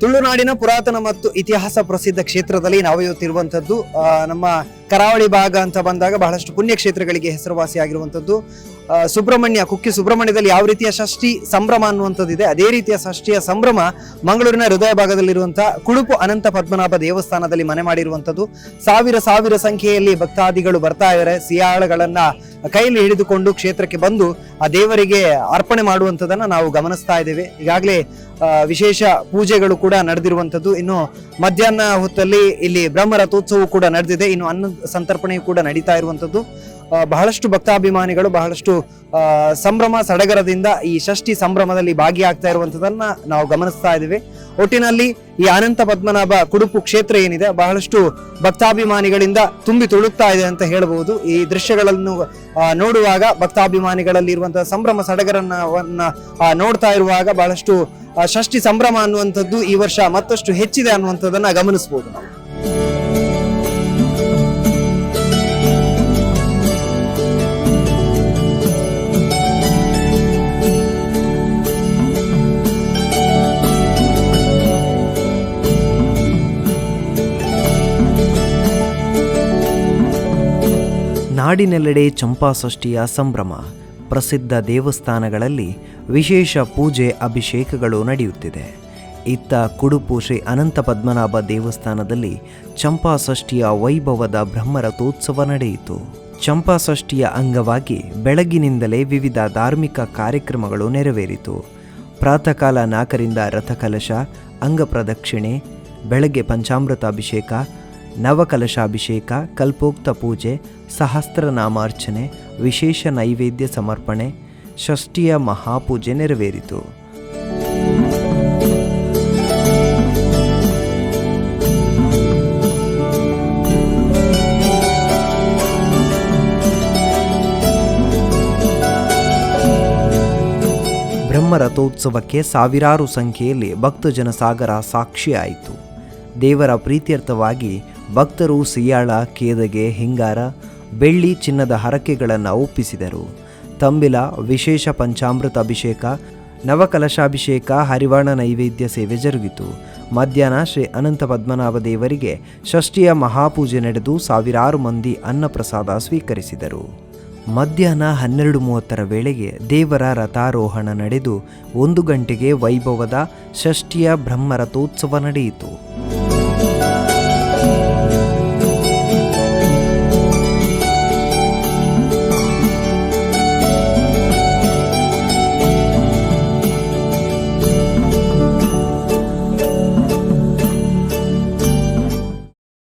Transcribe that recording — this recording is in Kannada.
ತುಳುನಾಡಿನ ಪುರಾತನ ಮತ್ತು ಇತಿಹಾಸ ಪ್ರಸಿದ್ಧ ಕ್ಷೇತ್ರದಲ್ಲಿ ನಾವು ಇವತ್ತಿರುವಂಥದ್ದು ನಮ್ಮ ಕರಾವಳಿ ಭಾಗ ಅಂತ ಬಂದಾಗ ಬಹಳಷ್ಟು ಪುಣ್ಯ ಕ್ಷೇತ್ರಗಳಿಗೆ ಹೆಸರುವಾಸಿಯಾಗಿರುವಂತದ್ದು ಆ, ಸುಬ್ರಹ್ಮಣ್ಯ, ಕುಕ್ಕಿ ಸುಬ್ರಹ್ಮಣ್ಯದಲ್ಲಿ ಯಾವ ರೀತಿಯ ಷಷ್ಠಿ ಸಂಭ್ರಮ ಅನ್ನುವಂಥದ್ದಿದೆ, ಅದೇ ರೀತಿಯ ಷಷ್ಠಿಯ ಸಂಭ್ರಮ ಮಂಗಳೂರಿನ ಹೃದಯ ಭಾಗದಲ್ಲಿರುವಂಥ ಕುಡುಪು ಅನಂತ ಪದ್ಮನಾಭ ದೇವಸ್ಥಾನದಲ್ಲಿ ಮನೆ ಮಾಡಿರುವಂಥದ್ದು. ಸಾವಿರ ಸಾವಿರ ಸಂಖ್ಯೆಯಲ್ಲಿ ಭಕ್ತಾದಿಗಳು ಬರ್ತಾ ಇದ್ದಾರೆ ಸಿಯಾಳಗಳನ್ನ ಕೈಯಲ್ಲಿ ಹಿಡಿದುಕೊಂಡು ಕ್ಷೇತ್ರಕ್ಕೆ ಬಂದು ಆ ದೇವರಿಗೆ ಅರ್ಪಣೆ ಮಾಡುವಂಥದ್ದನ್ನ ನಾವು ಗಮನಿಸ್ತಾ ಇದ್ದೇವೆ. ಈಗಾಗಲೇ ವಿಶೇಷ ಪೂಜೆಗಳು ಕೂಡ ನಡೆದಿರುವಂಥದ್ದು. ಇನ್ನು ಮಧ್ಯಾಹ್ನ ಹೊತ್ತಲ್ಲಿ ಇಲ್ಲಿ ಬ್ರಹ್ಮ ರಥೋತ್ಸವ ಕೂಡ ನಡೆದಿದೆ. ಇನ್ನು ಅನ್ನ ಸಂತರ್ಪಣೆಯು ಕೂಡ ನಡೀತಾ ಇರುವಂಥದ್ದು. ಬಹಳಷ್ಟು ಭಕ್ತಾಭಿಮಾನಿಗಳು ಬಹಳಷ್ಟು ಸಂಭ್ರಮ ಸಡಗರದಿಂದ ಈ ಷಷ್ಠಿ ಸಂಭ್ರಮದಲ್ಲಿ ಭಾಗಿಯಾಗ್ತಾ ಇರುವಂತದನ್ನ ನಾವು ಗಮನಿಸ್ತಾ ಇದ್ದೇವೆ. ಒಟ್ಟಿನಲ್ಲಿ ಈ ಅನಂತ ಪದ್ಮನಾಭ ಕುಡುಪು ಕ್ಷೇತ್ರ ಏನಿದೆ, ಬಹಳಷ್ಟು ಭಕ್ತಾಭಿಮಾನಿಗಳಿಂದ ತುಂಬಿ ತುಳುಕ್ತಾ ಇದೆ ಅಂತ ಹೇಳಬಹುದು ಈ ದೃಶ್ಯಗಳನ್ನು ನೋಡುವಾಗ ಭಕ್ತಾಭಿಮಾನಿಗಳಲ್ಲಿ ಇರುವಂತಹ ಸಂಭ್ರಮ ಸಡಗರನ್ನ ನೋಡ್ತಾ ಇರುವಾಗ ಬಹಳಷ್ಟು ಷಷ್ಠಿ ಸಂಭ್ರಮ ಅನ್ನುವಂಥದ್ದು ಈ ವರ್ಷ ಮತ್ತಷ್ಟು ಹೆಚ್ಚಿದೆ ಅನ್ನುವಂಥದ್ದನ್ನ ಗಮನಿಸಬಹುದು ನಾಡಿನೆಲ್ಲೆಡೆ ಚಂಪಾಷಷ್ಠಿಯ ಸಂಭ್ರಮ. ಪ್ರಸಿದ್ಧ ದೇವಸ್ಥಾನಗಳಲ್ಲಿ ವಿಶೇಷ ಪೂಜೆ ಅಭಿಷೇಕಗಳು ನಡೆಯುತ್ತಿದೆ. ಇತ್ತ ಕುಡುಪು ಶ್ರೀ ಅನಂತ ಪದ್ಮನಾಭ ದೇವಸ್ಥಾನದಲ್ಲಿ ಚಂಪಾಷಷ್ಠಿಯ ವೈಭವದ ಬ್ರಹ್ಮರಥೋತ್ಸವ ನಡೆಯಿತು. ಚಂಪಾಷಷ್ಠಿಯ ಅಂಗವಾಗಿ ಬೆಳಗಿನಿಂದಲೇ ವಿವಿಧ ಧಾರ್ಮಿಕ ಕಾರ್ಯಕ್ರಮಗಳು ನೆರವೇರಿತು. ಪ್ರಾತಃಕಾಲ ನಾಲ್ಕರಿಂದ ರಥಕಲಶ, ಅಂಗಪ್ರದಕ್ಷಿಣೆ, ಬೆಳಗ್ಗೆ ಪಂಚಾಮೃತ ಅಭಿಷೇಕ ನವಕಲಶಾಭಿಷೇಕ, ಕಲ್ಪೋಕ್ತ ಪೂಜೆ, ಸಹಸ್ರನಾಮಾರ್ಚನೆ, ವಿಶೇಷ ನೈವೇದ್ಯ ಸಮರ್ಪಣೆ, ಷಷ್ಠಿಯ ಮಹಾಪೂಜೆ ನೆರವೇರಿತು. ಬ್ರಹ್ಮರಥೋತ್ಸವಕ್ಕೆ ಸಾವಿರಾರು ಸಂಖ್ಯೆಯಲ್ಲಿ ಭಕ್ತಜನ ಸಾಗರ ಸಾಕ್ಷಿಯಾಯಿತು. ದೇವರ ಪ್ರೀತ್ಯರ್ಥವಾಗಿ ಭಕ್ತರು ಸಿಯಾಳ, ಕೇದಗೆ, ಹಿಂಗಾರ, ಬೆಳ್ಳಿ ಚಿನ್ನದ ಹರಕೆಗಳನ್ನು ಒಪ್ಪಿಸಿದರು. ತಂಬಿಲ, ವಿಶೇಷ ಪಂಚಾಮೃತ ಅಭಿಷೇಕ, ನವಕಲಶಾಭಿಷೇಕ ಹರಿವಾಣ ನೈವೇದ್ಯ ಸೇವೆ ಜರುಗಿತು. ಮಧ್ಯಾಹ್ನ ಶ್ರೀ ಅನಂತ ಪದ್ಮನಾಭ ದೇವರಿಗೆ ಷಷ್ಠಿಯ ಮಹಾಪೂಜೆ ನಡೆದು ಸಾವಿರಾರು ಮಂದಿ ಅನ್ನಪ್ರಸಾದ ಸ್ವೀಕರಿಸಿದರು. ಮಧ್ಯಾಹ್ನ ಹನ್ನೆರಡು ಮೂವತ್ತರ ವೇಳೆಗೆ ದೇವರ ರಥಾರೋಹಣ ನಡೆದು ಒಂದು ಗಂಟೆಗೆ ವೈಭವದ ಷಷ್ಠಿಯ ಬ್ರಹ್ಮರಥೋತ್ಸವ ನಡೆಯಿತು.